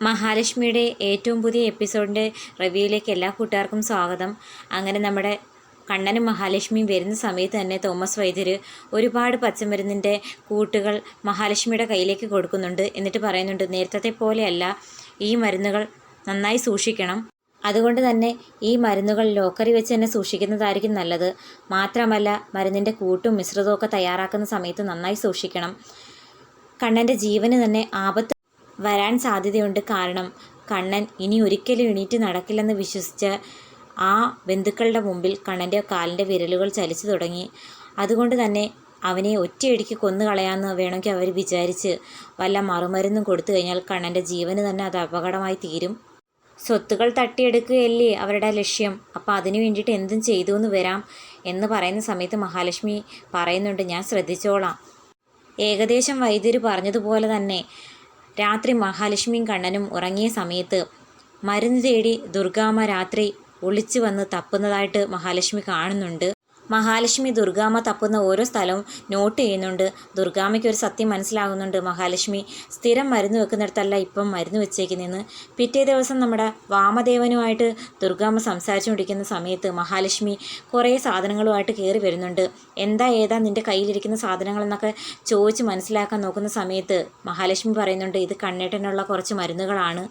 മഹാലക്ഷ്മിയുടെ ഏറ്റവും പുതിയ എപ്പിസോഡിന്റെ റിവ്യൂയിലേക്ക് എല്ലാ കൂട്ടുകാർക്കും സ്വാഗതം. അങ്ങനെ നമ്മുടെ കണ്ണനും മഹാലക്ഷ്മിയും വരുന്ന സമയത്ത് തന്നെ തോമസ് വൈദ്യർ ഒരുപാട് പച്ചമരുന്നിന്റെ കൂട്ടുകൾ മഹാലക്ഷ്മിയുടെ കയ്യിലേക്ക് കൊടുക്കുന്നുണ്ട്. എന്നിട്ട് പറയുന്നുണ്ട് നേരത്തെ പോലെയല്ല ഈ മരുന്നുകൾ നന്നായി സൂക്ഷിക്കണം. അതുകൊണ്ട് തന്നെ ഈ മരുന്നുകൾ ലോക്കറി വെച്ച് തന്നെ സൂക്ഷിക്കുന്നതായിരിക്കും നല്ലത്. മാത്രമല്ല മരുന്നിന്റെ കൂട്ടും മിശ്രിതവും ഒക്കെ തയ്യാറാക്കുന്ന സമയത്ത് നന്നായി സൂക്ഷിക്കണം. കണ്ണന്റെ ജീവന് തന്നെ ആപത്ത് വരാൻ സാധ്യതയുണ്ട്. കാരണം കണ്ണൻ ഇനി ഒരിക്കലും എണീറ്റ് നടക്കില്ലെന്ന് വിശ്വസിച്ച് ആ ബന്ധുക്കളുടെ മുമ്പിൽ കണ്ണന്റെ കാലിന്റെ വിരലുകൾ ചലിച്ചു തുടങ്ങി. അതുകൊണ്ട് തന്നെ അവനെ ഒറ്റയടിക്ക് കൊന്നു കളയാമെന്ന് വേണമെങ്കിൽ അവർ വിചാരിച്ച് വല്ല മറുമരുന്നും കൊടുത്തു കഴിഞ്ഞാൽ കണ്ണന്റെ ജീവന് തന്നെ അത് അപകടമായി തീരും. സ്വത്തുകൾ തട്ടിയെടുക്കുകയല്ലേ അവരുടെ ലക്ഷ്യം. അപ്പോൾ അതിനു വേണ്ടിയിട്ട് എന്തും ചെയ്തു എന്ന് വരാം എന്ന് പറയുന്ന സമയത്ത് മഹാലക്ഷ്മി പറയുന്നുണ്ട് ഞാൻ ശ്രദ്ധിച്ചോളാം. ഏകദേശം വൈദ്യര് പറഞ്ഞതുപോലെ തന്നെ രാത്രി മഹാലക്ഷ്മിയും കണ്ണനും ഉറങ്ങിയ സമയത്ത് മരുന്ന് തേടി ദുർഗാമ്മ രാത്രി ഒളിച്ചു വന്ന് തപ്പുന്നതായിട്ട് മഹാലക്ഷ്മി കാണുന്നുണ്ട്. മഹാലക്ഷ്മി ദുർഗാമ്മ തപ്പുന്ന ഓരോ സ്ഥലവും നോട്ട് ചെയ്യുന്നുണ്ട്. ദുർഗാമ്മയ്ക്ക് ഒരു സത്യം മനസ്സിലാകുന്നുണ്ട്. മഹാലക്ഷ്മി സ്ഥിരം മരുന്ന് വെക്കുന്നിടത്തല്ല ഇപ്പം മരുന്ന് വെച്ചേക്കുന്നതെന്ന്. പിറ്റേ ദിവസം നമ്മുടെ വാമദേവനുമായിട്ട് ദുർഗാമ്മ സംസാരിച്ചുകൊണ്ടിരിക്കുന്ന സമയത്ത് മഹാലക്ഷ്മി കുറേ സാധനങ്ങളുമായിട്ട് കയറി വരുന്നുണ്ട്. എന്താ ഏതാ നിന്റെ കയ്യിലിരിക്കുന്ന സാധനങ്ങളെന്നൊക്കെ ചോദിച്ച് മനസ്സിലാക്കാൻ നോക്കുന്ന സമയത്ത് മഹാലക്ഷ്മി പറയുന്നുണ്ട് ഇത് കണ്ണേട്ടനുള്ള കുറച്ച് മരുന്നുകളാണ്.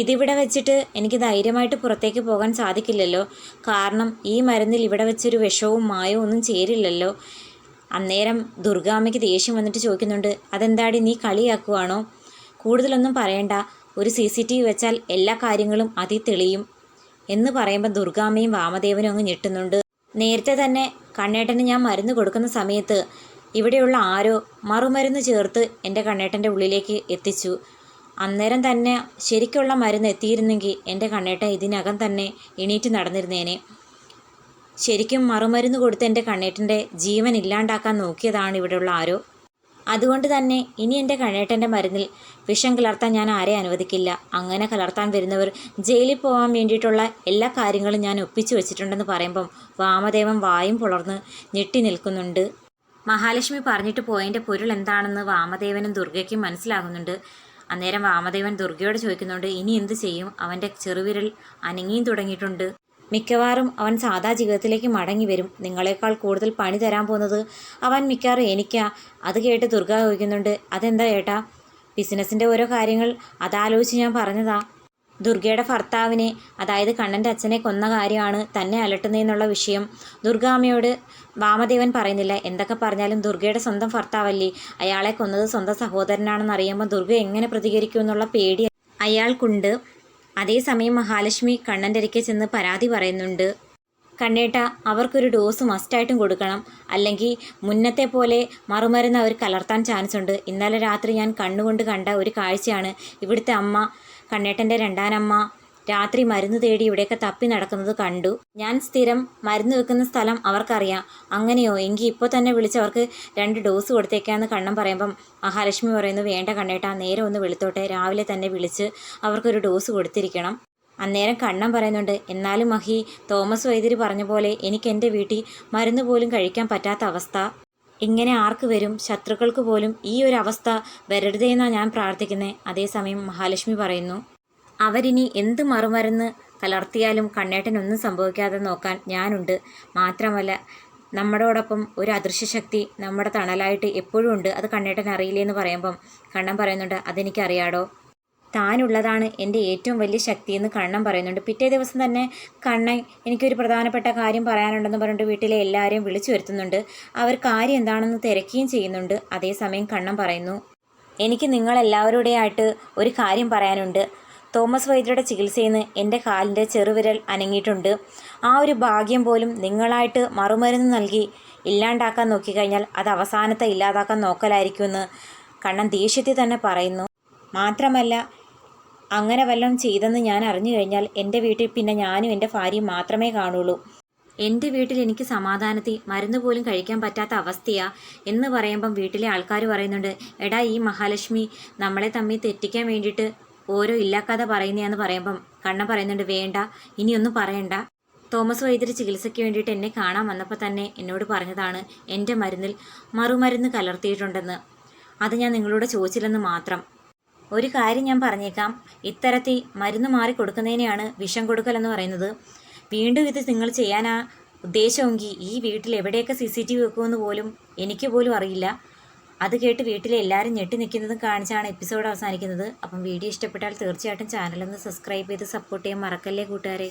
ഇതിവിടെ വെച്ചിട്ട് എനിക്ക് ധൈര്യമായിട്ട് പുറത്തേക്ക് പോകാൻ സാധിക്കില്ലല്ലോ. കാരണം ഈ മരുന്നിൽ ഇവിടെ വെച്ചൊരു വിഷവും മായവും ഒന്നും ചേരില്ലല്ലോ. അന്നേരം ദുർഗാമ്മയ്ക്ക് ദേഷ്യം വന്നിട്ട് ചോദിക്കുന്നുണ്ട് അതെന്താടി നീ കളിയാക്കുവാണോ? കൂടുതലൊന്നും പറയണ്ട. ഒരു സി സി ടി വി വെച്ചാൽ എല്ലാ കാര്യങ്ങളും അതി തെളിയും. എന്ന് പറയുമ്പോൾ ദുർഗാമ്മയും വാമദേവനും അങ്ങ് ഞെട്ടുന്നുണ്ട്. നേരത്തെ തന്നെ കണ്ണേട്ടന് ഞാൻ മരുന്ന് കൊടുക്കുന്ന സമയത്ത് ഇവിടെയുള്ള ആരോ മറുമരുന്ന് ചേർത്ത് എന്റെ കണ്ണേട്ടന്റെ ഉള്ളിലേക്ക് എത്തിച്ചു. അന്നേരം തന്നെ ശരിക്കുള്ള മരുന്ന് എത്തിയിരുന്നെങ്കിൽ എന്റെ കണ്ണേട്ട ഇതിനകം തന്നെ എണീറ്റ് നടന്നിരുന്നേനെ. ശരിക്കും മറുമരുന്ന് കൊടുത്ത് എന്റെ കണ്ണേട്ടന്റെ ജീവൻ ഇല്ലാണ്ടാക്കാൻ നോക്കിയതാണ് ഇവിടെയുള്ള ആരോ. അതുകൊണ്ട് തന്നെ ഇനി എന്റെ കണ്ണേട്ടന്റെ മരുന്നിൽ വിഷം കലർത്താൻ ഞാൻ ആരെ അനുവദിക്കില്ല. അങ്ങനെ കലർത്താൻ വരുന്നവർ ജയിലിൽ പോകാൻ വേണ്ടിയിട്ടുള്ള എല്ലാ കാര്യങ്ങളും ഞാൻ ഒപ്പിച്ചു വെച്ചിട്ടുണ്ടെന്ന് പറയുമ്പം വാമദേവൻ വായും പുളർന്ന് ഞെട്ടി നിൽക്കുന്നുണ്ട്. മഹാലക്ഷ്മി പറഞ്ഞിട്ട് പോയതിന്റെ പൊരുൾ എന്താണെന്ന് വാമദേവനും ദുർഗയ്ക്കും മനസ്സിലാകുന്നുണ്ട്. അന്നേരം വാമദേവൻ ദുർഗയോട് ചോദിക്കുന്നുണ്ട് ഇനി എന്ത് ചെയ്യും? അവന്റെ ചെറുവിരൽ അനങ്ങിയും തുടങ്ങിയിട്ടുണ്ട്. മിക്കവാറും അവൻ സാധാ ജീവിതത്തിലേക്ക് മടങ്ങി വരും. നിങ്ങളെക്കാൾ കൂടുതൽ പണി തരാൻ പോകുന്നത് അവൻ മിക്കവാറും എനിക്കാ. അത് കേട്ട് ദുർഗ ചോദിക്കുന്നുണ്ട് അതെന്താ ഏട്ടാ? ബിസിനസ്സിന്റെ ഓരോ കാര്യങ്ങൾ അതാലോചിച്ച് ഞാൻ പറഞ്ഞതാ. ദുർഗയുടെ ഭർത്താവിനെ അതായത് കണ്ണന്റെ അച്ഛനെ കൊന്ന കാര്യമാണ് തന്നെ അലട്ടുന്നതെന്നുള്ള വിഷയം. ദുർഗാമ്മയോട് വാമദേവൻ പറയുന്നില്ല. എന്തൊക്കെ പറഞ്ഞാലും ദുർഗയുടെ സ്വന്തം ഭർത്താവല്ലേ? അയാളെ കൊന്നത് സ്വന്തം സഹോദരനാണെന്ന് അറിയുമ്പോൾ ദുർഗ എങ്ങനെ പ്രതികരിക്കും പ്രതികരിക്കുമെന്നുള്ള പേടി അയാൾക്കുണ്ട്. അതേസമയം മഹാലക്ഷ്മി കണ്ണന്റെ അരികെ ചെന്ന് പരാതി പറയുന്നുണ്ട്. കണ്ണേട്ട അവർക്കൊരു ഡോസ് മസ്റ്റായിട്ടും കൊടുക്കണം. അല്ലെങ്കിൽ മുന്നത്തെ പോലെ മറുമരുന്ന് അവർ കലർത്താൻ ചാൻസ് ഉണ്ട് ഇന്നലെ രാത്രി ഞാൻ കണ്ണുകൊണ്ട് കണ്ട ഒരു കാഴ്ചയാണ് ഇവിടുത്തെ അമ്മ. കണ്ണേട്ടന്റെ രണ്ടാനമ്മ രാത്രി മരുന്ന് തേടി ഇവിടെയൊക്കെ തപ്പി നടക്കുന്നത് കണ്ടു. ഞാൻ സ്ഥിരം മരുന്ന് വെക്കുന്ന സ്ഥലം അവർക്കറിയാം. അങ്ങനെയോ? എങ്കിൽ ഇപ്പോൾ തന്നെ വിളിച്ച് അവർക്ക് രണ്ട് ഡോസ് കൊടുത്തേക്കാന്ന് കണ്ണം പറയുമ്പം മഹാലക്ഷ്മി പറയുന്നു വേണ്ട കണ്ണേട്ടാ നേരെ ഒന്ന് വെളുത്തോട്ടെ. രാവിലെ തന്നെ വിളിച്ച് അവർക്കൊരു ഡോസ് കൊടുത്തിരിക്കണം. അന്നേരം കണ്ണം പറയുന്നുണ്ട് എന്നാലും മഹി തോമസ് വൈദ്യര് പറഞ്ഞ പോലെ എനിക്ക് എന്റെ വീട്ടിൽ മരുന്ന് പോലും കഴിക്കാൻ പറ്റാത്ത അവസ്ഥ. ഇങ്ങനെ ആർക്ക് വരും? ശത്രുക്കൾക്ക് പോലും ഈ ഒരു അവസ്ഥ വരരുതെന്നാണ് ഞാൻ പ്രാർത്ഥിക്കുന്നത് അതേസമയം മഹാലക്ഷ്മി പറയുന്നു അവരിനി എന്ത് മറുമരുന്ന് കലർത്തിയാലും കണ്ണേട്ടനൊന്നും സംഭവിക്കാതെ നോക്കാൻ ഞാനുണ്ട്. മാത്രമല്ല നമ്മളോടൊപ്പം ഒരു അദൃശ്യശക്തി നമ്മുടെ തണലായിട്ട് എപ്പോഴും ഉണ്ട്. അത് കണ്ണേട്ടൻ അറിയില്ലേ എന്ന് പറയുമ്പം കണ്ണൻ പറയുന്നുണ്ട് അതെനിക്കറിയാടോ? താനുള്ളതാണ് എന്റെ ഏറ്റവും വലിയ ശക്തി എന്ന് കണ്ണൻ പറയുന്നുണ്ട്. പിറ്റേ ദിവസം തന്നെ കണ്ണൻ എനിക്കൊരു പ്രധാനപ്പെട്ട കാര്യം പറയാനുണ്ടെന്ന് പറഞ്ഞിട്ട് വീട്ടിലെ എല്ലാവരെയും വിളിച്ചു വരുത്തുന്നുണ്ട്. അവർ കാര്യം എന്താണെന്ന് തിരക്കുകയും ചെയ്യുന്നുണ്ട്. അതേസമയം കണ്ണൻ പറയുന്നു എനിക്ക് നിങ്ങളെല്ലാവരുടെയായിട്ട് ഒരു കാര്യം പറയാനുണ്ട്. തോമസ് വൈദ്യരുടെ ചികിത്സയിൽ നിന്ന് എന്റെ കാലിന്റെ ചെറുവിരൽ അനങ്ങിയിട്ടുണ്ട്. ആ ഒരു ഭാഗ്യം പോലും നിങ്ങളായിട്ട് മറുമരുന്ന് നൽകി ഇല്ലാണ്ടാക്കാൻ നോക്കിക്കഴിഞ്ഞാൽ അത് അവസാനത്തെ ഇല്ലാതാക്കാൻ നോക്കലായിരിക്കുമെന്ന് കണ്ണൻ ദേഷ്യത്തിൽ തന്നെ പറയുന്നു. മാത്രമല്ല അങ്ങനെ വല്ലതും ചെയ്തെന്ന് ഞാൻ അറിഞ്ഞു കഴിഞ്ഞാൽ എന്റെ വീട്ടിൽ പിന്നെ ഞാനും എന്റെ ഭാര്യയും മാത്രമേ കാണുള്ളൂ. എന്റെ വീട്ടിൽ എനിക്ക് സമാധാനത്തിൽ മരുന്ന് പോലും കഴിക്കാൻ പറ്റാത്ത അവസ്ഥയാ എന്ന് പറയുമ്പം വീട്ടിലെ ആൾക്കാർ പറയുന്നുണ്ട് എടാ ഈ മഹാലക്ഷ്മി നമ്മളെ തമ്മിൽ തെറ്റിക്കാൻ വേണ്ടിയിട്ട് ഓരോ ഇല്ലാക്കാതെ പറയുന്നതെന്ന് പറയുമ്പം കണ്ണ പറയുന്നുണ്ട് വേണ്ട ഇനിയൊന്നും പറയണ്ട. തോമസ് വൈദ്യര് ചികിത്സയ്ക്ക് വേണ്ടിയിട്ട് എന്നെ കാണാൻ വന്നപ്പോൾ തന്നെ എന്നോട് പറഞ്ഞതാണ് എന്റെ മരുന്നിൽ മറുമരുന്ന് കലർത്തിയിട്ടുണ്ടെന്ന്. അത് ഞാൻ നിങ്ങളോട് ചോദിച്ചില്ലെന്ന് മാത്രം. ഒരു കാര്യം ഞാൻ പറഞ്ഞേക്കാം. ഇത്തരത്തിൽ മരുന്ന് മാറി കൊടുക്കുന്നതിനെയാണ് വിഷം കൊടുക്കൽ എന്ന് പറയുന്നത്. വീണ്ടും ഇത് നിങ്ങൾ ചെയ്യാനാ ഉദ്ദേശമെങ്കിൽ ഈ വീട്ടിൽ എവിടെയൊക്കെ സി സി ടി വി വെക്കുമെന്ന് പോലും എനിക്ക് പോലും അറിയില്ല. അത് കേട്ട് വീട്ടിലെ എല്ലാവരും ഞെട്ടി നിൽക്കുന്നതും കാണിച്ചാണ് എപ്പിസോഡ് അവസാനിക്കുന്നത്. അപ്പം വീഡിയോ ഇഷ്ടപ്പെട്ടാൽ തീർച്ചയായിട്ടും ചാനലൊന്ന് സബ്സ്ക്രൈബ് ചെയ്ത് സപ്പോർട്ട് ചെയ്യാൻ മറക്കല്ലേ കൂട്ടുകാരെ?